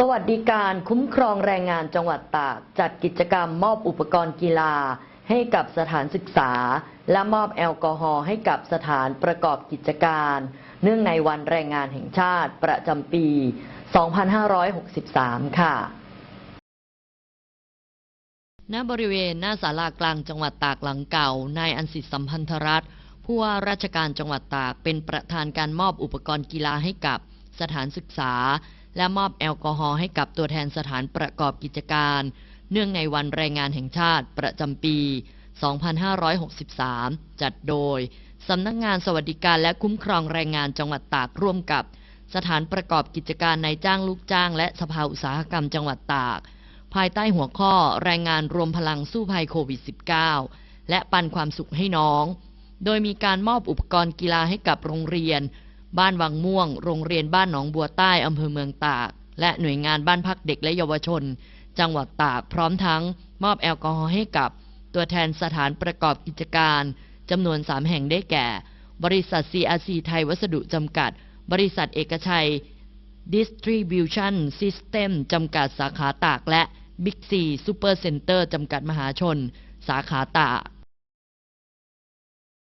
สวัสดิการคุ้มครองแรงงานจังหวัดตาก จัดกิจกรรมมอบอุปกรณ์กีฬา ให้กับสถานศึกษา และมอบแอลกอฮอล์ให้กับสถานประกอบกิจการ เนื่องในวันแรงงานแห่งชาติประจำปี 2563 ค่ะณบริเวณหน้าศาลากลางจังหวัดตากหลังเก่านายอันสิทธิสัมพันธรัตน์ผู้ว่าราชการจังหวัดตากเป็นประธานการมอบอุปกรณ์กีฬาให้กับสถานศึกษา และมอบแอลกอฮอล์ให้กับตัวแทนสถานประกอบกิจการ เนื่องในวันแรงงานแห่งชาติประจำปี 2563 จัดโดย สำนักงานสวัสดิการและคุ้มครองแรงงานจังหวัดตากร่วมกับ สถานประกอบกิจการนายจ้างลูกจ้าง และสภาอุตสาหกรรมจังหวัดตาก ภายใต้หัวข้อแรงงานรวมพลังสู้ภัยโควิด -19 และปันความสุขให้น้อง โดยมีการมอบอุปกรณ์กีฬาให้กับโรงเรียน บ้านวังม่วง โรงเรียนบ้านหนองบัวใต้อำเภอเมืองตาก และหน่วยงานบ้านพักเด็กและเยาวชน จังหวัดตากพร้อมทั้งมอบแอลกอฮอล์ให้กับ ตัวแทนสถานประกอบกิจการจำนวน 3 แห่งได้แก่ บริษัท CRC ไทยวัสดุจำกัด บริษัทเอกชัย Distribution System จำกัดสาขาตากและ Big C Super Center จำกัดมหาชน สาขาตาก